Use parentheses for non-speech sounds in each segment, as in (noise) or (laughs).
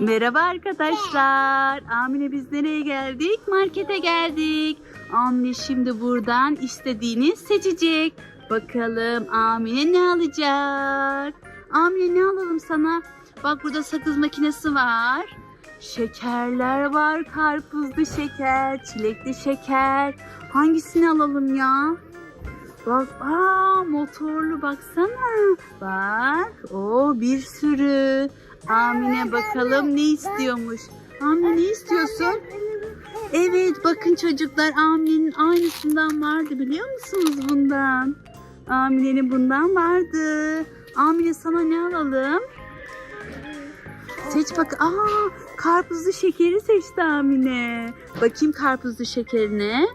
Merhaba arkadaşlar. Amine biz nereye geldik? Markete geldik. Amine şimdi buradan istediğini seçecek. Bakalım Amine ne alacak? Amine ne alalım sana? Bak burada sakız makinesi var. Şekerler var. Karpuzlu şeker, çilekli şeker. Hangisini alalım ya? Bak, aa motorlu baksana. Bak, o bir sürü. Amine bakalım ne istiyormuş. Amine ne istiyorsun? Evet bakın çocuklar Amine'nin aynısından vardı biliyor musunuz bundan? Amine'nin bundan vardı. Amine sana ne alalım? Seç bak. Aa karpuzlu şekeri seçti Amine. Bakayım karpuzlu şekerine.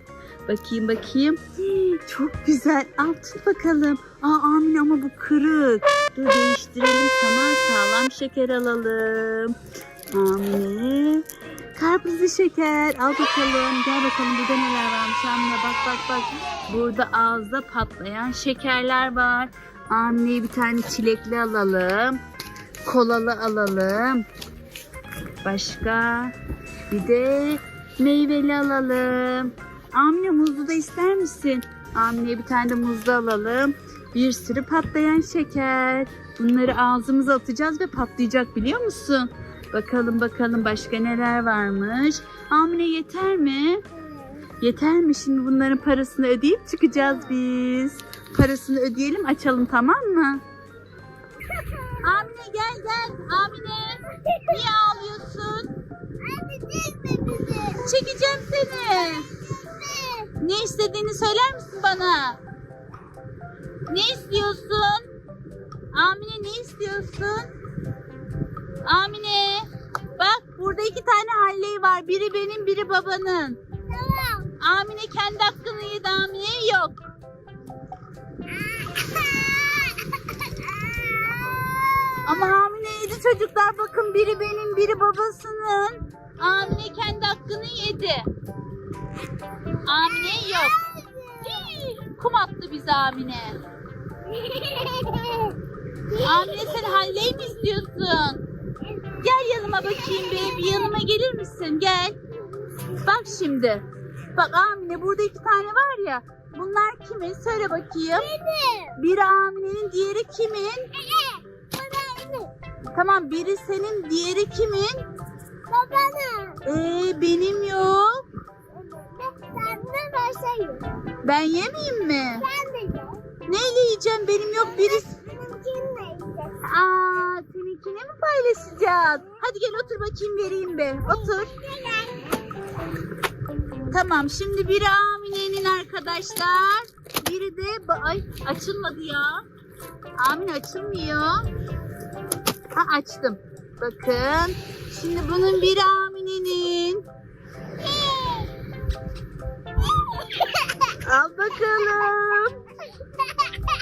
Bakayım bakayım. Hii, Çok güzel. Al tut bakalım. Aa Amine ama bu kırık. Dur değiştirelim sana sağlam şeker alalım. Amine. Karpuzlu şeker. Al bakalım. Gel bakalım burada neler varmış Amine. Bak bak bak. Burada ağızda patlayan şekerler var. Amine'ye bir tane çilekli alalım. Kolalı alalım. Başka? Bir de meyveli alalım. Amine muzlu da ister misin? Amine'ye bir tane de muzlu alalım. Bir sürü patlayan şeker. Bunları ağzımıza atacağız ve patlayacak biliyor musun? Bakalım bakalım başka neler varmış. Amine yeter mi? Yeter mi? Şimdi bunların parasını ödeyip çıkacağız biz. Parasını ödeyelim açalım tamam mı? Amine gel gel. Amine niye ağlıyorsun? Çekeceğim seni. Ne istediğini söyler misin bana? Ne istiyorsun? Amine ne istiyorsun? Amine bak burada iki tane halley var. Biri benim biri babanın. Amine kendi hakkını yedi Amine yok. Ama Amine yedi çocuklar bakın biri benim biri babasının. Amine kendi hakkını yedi. Amine yok. Kum attı bize Amine. Amine sen halley mi istiyorsun? Gel yanıma bakayım be. Bir yanıma gelir misin? Gel. Bak şimdi. Bak Amine burada iki tane var ya. Bunlar kimin? Söyle bakayım. Biri Amine'nin, diğeri kimin? Tamam biri senin, diğeri kimin? Ee benim yok. Ben yemeyeyim mi? Neyle yiyeceğim? Benim yok. Biri... Aa, seninkini mi paylaşacağız? Hadi gel otur bakayım vereyim be. Otur. Tamam şimdi biri Amine'nin arkadaşlar. Biri de... Ay açılmadı ya. Amine açılmıyor. Ha açtım. Bakın. Şimdi bunun biri Al bakalım.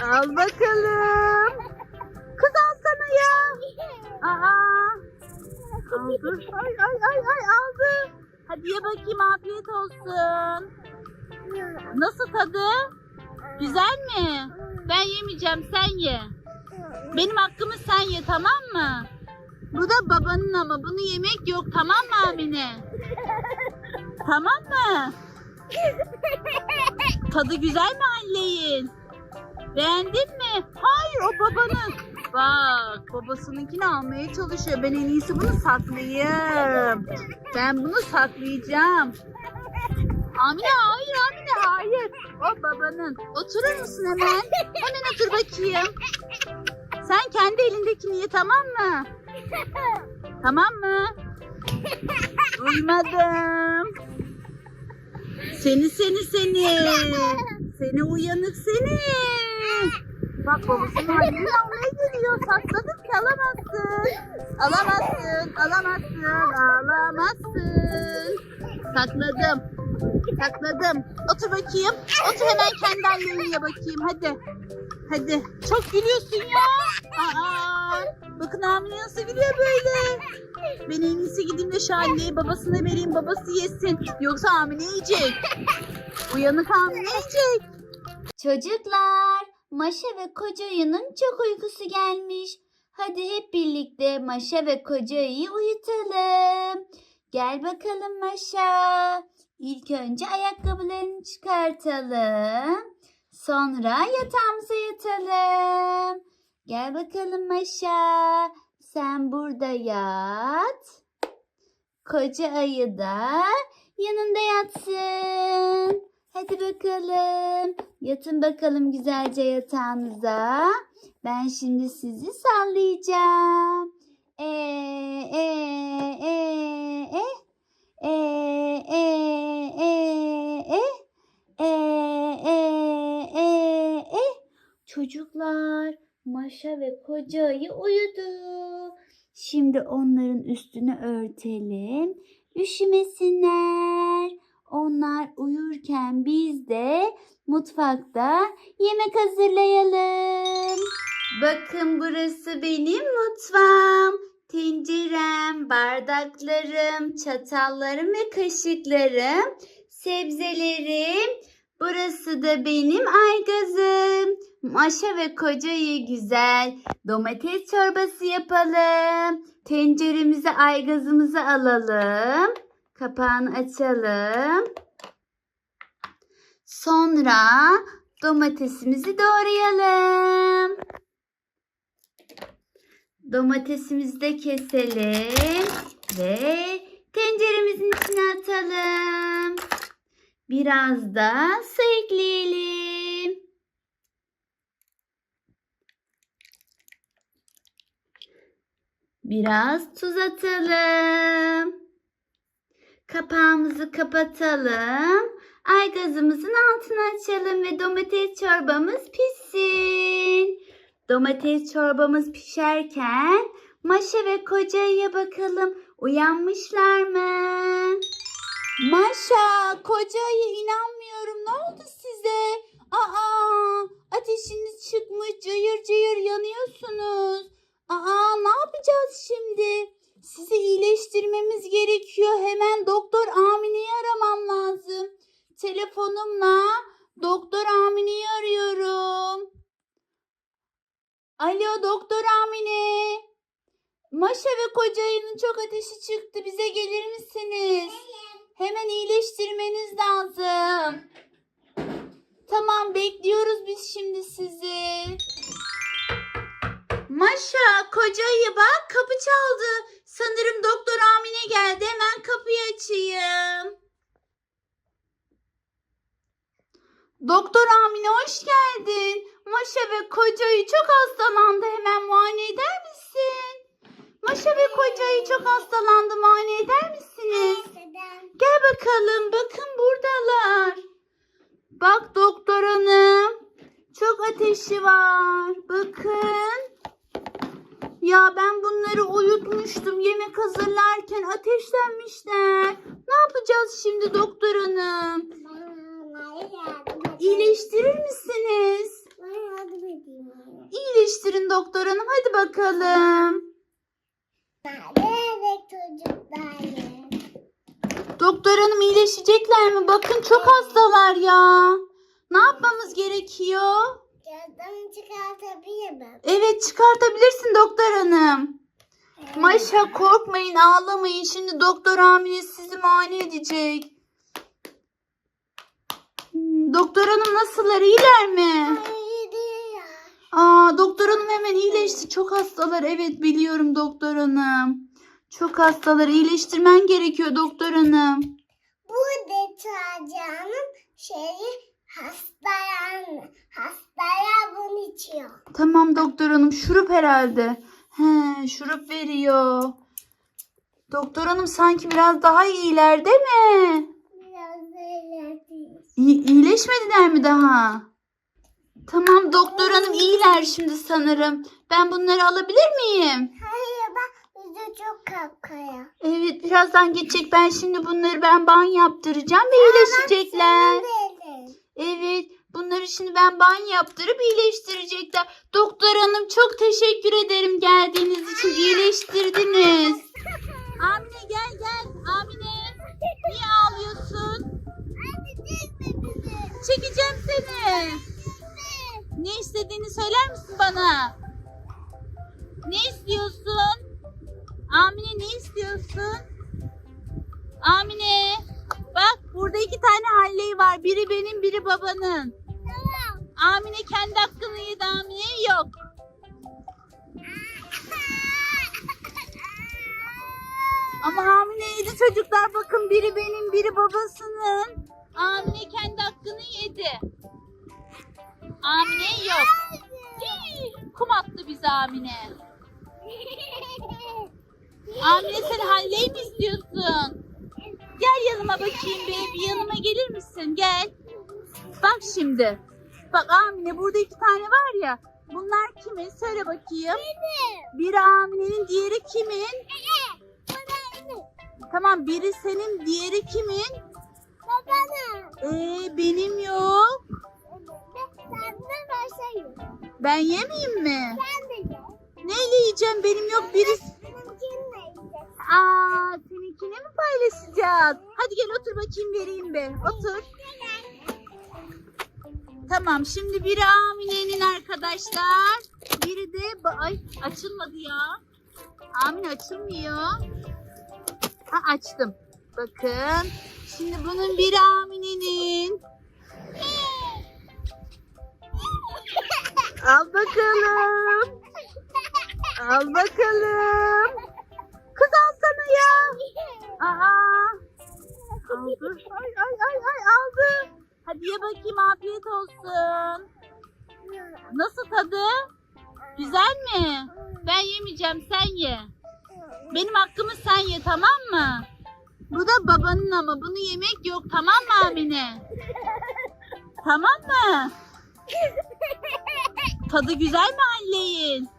Al bakalım. Kız alsana ya. Aa. Aldı. Ay ay ay ay aldı. Hadi ye bakayım afiyet olsun. Nasıl tadı? Güzel mi? Ben yemeyeceğim sen ye. Benim hakkımı sen ye tamam mı? Bu da babanın ama bunu yemek yok tamam mı Amine? Tamam mı? Tadı güzel mi Halleyin? Beğendin mi? Hayır o babanın. Bak babasınınkini almaya çalışıyor. Ben en iyisi bunu saklayayım. Ben bunu saklayacağım. Amine hayır Amine hayır. O babanın. Oturur musun hemen? Hemen otur bakayım. Sen kendi elindekini ye tamam mı? Tamam mı? Duymadım. Seni seni seni. Seni uyanık seni. Bak babasının halini almaya geliyor. Sakladım ki alamazsın. Alamazsın, alamazsın, alamazsın. Sakladım. Sakladım. Otur bakayım. Otur hemen kendi ye bakayım. Hadi. Hadi. Çok gülüyorsun ya. Aa, bakın Amine nasıl gülüyor böyle. Ben en iyisi gideyim de şu babasına vereyim. Babası yesin. Yoksa Amine yiyecek. Uyanık Amine yiyecek. Çocuklar, Maşa ve koca ayının çok uykusu gelmiş. Hadi hep birlikte Maşa ve koca ayıyı uyutalım. Gel bakalım Maşa. İlk önce ayakkabılarını çıkartalım. Sonra yatağımıza yatalım. Gel bakalım Maşa. Sen burada yat. Koca ayı da yanında yatsın. Hadi bakalım. Yatın bakalım güzelce yatağınıza. Ben şimdi sizi sallayacağım. E e e e e e e e e e e e Çocuklar Maşa ve koca ayı uyudu. Şimdi onların üstünü örtelim. Üşümesinler. Onlar uyurken biz de mutfakta yemek hazırlayalım. Bakın burası benim mutfağım. Tencerem, bardaklarım, çatallarım ve kaşıklarım, sebzelerim. Burası da benim aygazım. Maşa ve kocayı güzel domates çorbası yapalım. Tenceremize aygazımızı alalım. Kapağını açalım. Sonra domatesimizi doğrayalım. Domatesimizi de keselim ve tenceremizin içine atalım. Biraz da su ekleyelim. Biraz tuz atalım. Kapağımızı kapatalım. Ay gazımızın altını açalım ve domates çorbamız pişsin. Domates çorbamız pişerken Maşa ve kocaya bakalım uyanmışlar mı? Maşa, kocaya inanmıyorum. Ne oldu size? Aa, ateşiniz çıkmış. Cayır cayır yanıyorsunuz. Aa, ne yapacağız şimdi? Sizi iyileştirmemiz gerekiyor. Hemen doktor Amine'yi aramam lazım. Telefonumla doktor Amine'yi arıyorum. Alo doktor Amine. Maşa ve kocayının çok ateşi çıktı. Bize gelir misiniz? Hemen iyileştirmeniz lazım. Tamam bekliyoruz biz şimdi sizi. Maşa kocayı bak kapı çaldı. Sanırım doktor Amine geldi. Hemen kapıyı açayım. Doktor Amine hoş geldin. Maşa ve kocayı çok hastalandı. Hemen muayene eder misin? Maşa ve kocayı çok hastalandı. Muayene eder misiniz? Gel bakalım. Bakın buradalar. Bak doktor hanım. Çok ateşi var. Bakın. Ya ben bunları uyutmuştum yemek hazırlarken ateşlenmişler. Ne yapacağız şimdi doktor hanım? İyileştirir misiniz? İyileştirin doktor hanım hadi bakalım. Doktor hanım iyileşecekler mi? Bakın çok hastalar ya. Ne yapmamız gerekiyor? Gözümü çıkartabilir miyim? Evet çıkartabilirsin doktor hanım. Maşa korkmayın ağlamayın. Şimdi doktor Amine sizi muayene edecek. Hmm, Doktor hanım nasıllar iyiler mi? Çok hastalar. Evet biliyorum doktor hanım. Çok hastalar. iyileştirmen gerekiyor doktor hanım. Bu deterjanın şeyi hastaya, hastaya bunu içiyor. Tamam doktor hanım şurup herhalde. He şurup veriyor. Doktor hanım sanki biraz daha iyiler değil mi? Biraz değil. İyi, iyileşmediler mi daha? Tamam doktor hanım iyiler şimdi sanırım. Ben bunları alabilir miyim? Hayır bak yüzü çok kapkaya. Evet birazdan geçecek. Ben şimdi bunları ben banyo yaptıracağım ve iyileşecekler. Evet bunları şimdi ben banyo yaptırıp iyileştirecekler. Doktor hanım çok teşekkür ederim geldiğiniz için iyileştirdiniz. (laughs) Amine gel gel. Amine niye ağlıyorsun? Hadi çekme bizi. Çekeceğim seni. Ne istediğini söyler misin bana? Ne istiyorsun? Amine ne istiyorsun? Amine bak burada iki tane halley var. Biri benim biri babanın. Tamam. Amine kendi hakkını yedi Amine yok. (laughs) Ama Amine yedi çocuklar bakın biri benim biri babasının. Amine kendi hakkını yedi. Amine yok. Kum attı bize Amine. Amine sen halleyi mi istiyorsun? Gel yanıma bakayım be. Bir yanıma gelir misin? Gel. Bak şimdi. Bak Amine burada iki tane var ya. Bunlar kimin? Söyle bakayım. Biri Amine'nin, diğeri kimin? Tamam biri senin, diğeri kimin? Ee benim yok. Ben yemeyeyim mi? Neyle yiyeceğim? Benim yok. Biri... Aa, seninkini mi paylaşacağız? Hadi gel otur bakayım vereyim be. Otur. Tamam şimdi biri Amine'nin arkadaşlar. Biri de ay açılmadı ya. Amine açılmıyor. Ha açtım. Bakın. Şimdi bunun biri Amine'nin. Al bakalım. Al bakalım. Kız alsana ya. Aa. Aldı. Ay ay ay ay aldı. Hadi ye bakayım afiyet olsun. Nasıl tadı? Güzel mi? Ben yemeyeceğim sen ye. Benim hakkımı sen ye tamam mı? Bu da babanın ama bunu yemek yok tamam mı Amine? Tamam mı? (laughs) Tadı güzel mi Halleyin?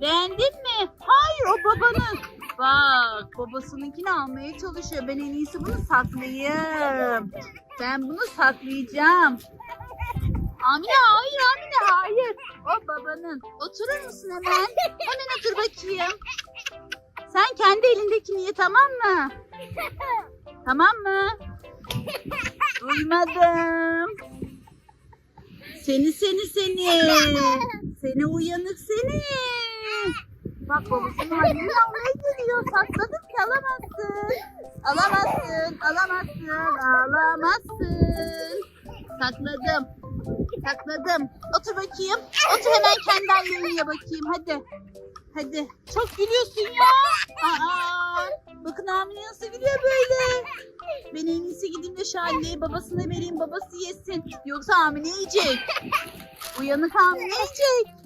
Beğendin mi? Hayır o babanın. Bak babasınınkini almaya çalışıyor. Ben en iyisi bunu saklayayım. Ben bunu saklayacağım. Amine hayır Amine hayır. O babanın. Oturur musun hemen? Hemen otur bakayım. Sen kendi elindekini ye tamam mı? Tamam mı? Duymadım. Seni seni seni. (laughs) Seni uyanık seni. Bak babasının (laughs) halini almaya geliyor. Sakladım ki alamazsın. Alamazsın, alamazsın, alamazsın. Sakladım. Sakladım. Otur bakayım. Otur hemen kendi ye bakayım. Hadi. Hadi. Çok gülüyorsun ya. Aa, bakın Amine nasıl gülüyor böyle. Ben en iyisi gideyim de halleyi babasına vereyim. Babası yesin. Yoksa Amine yiyecek. Uyanık Amine yiyecek.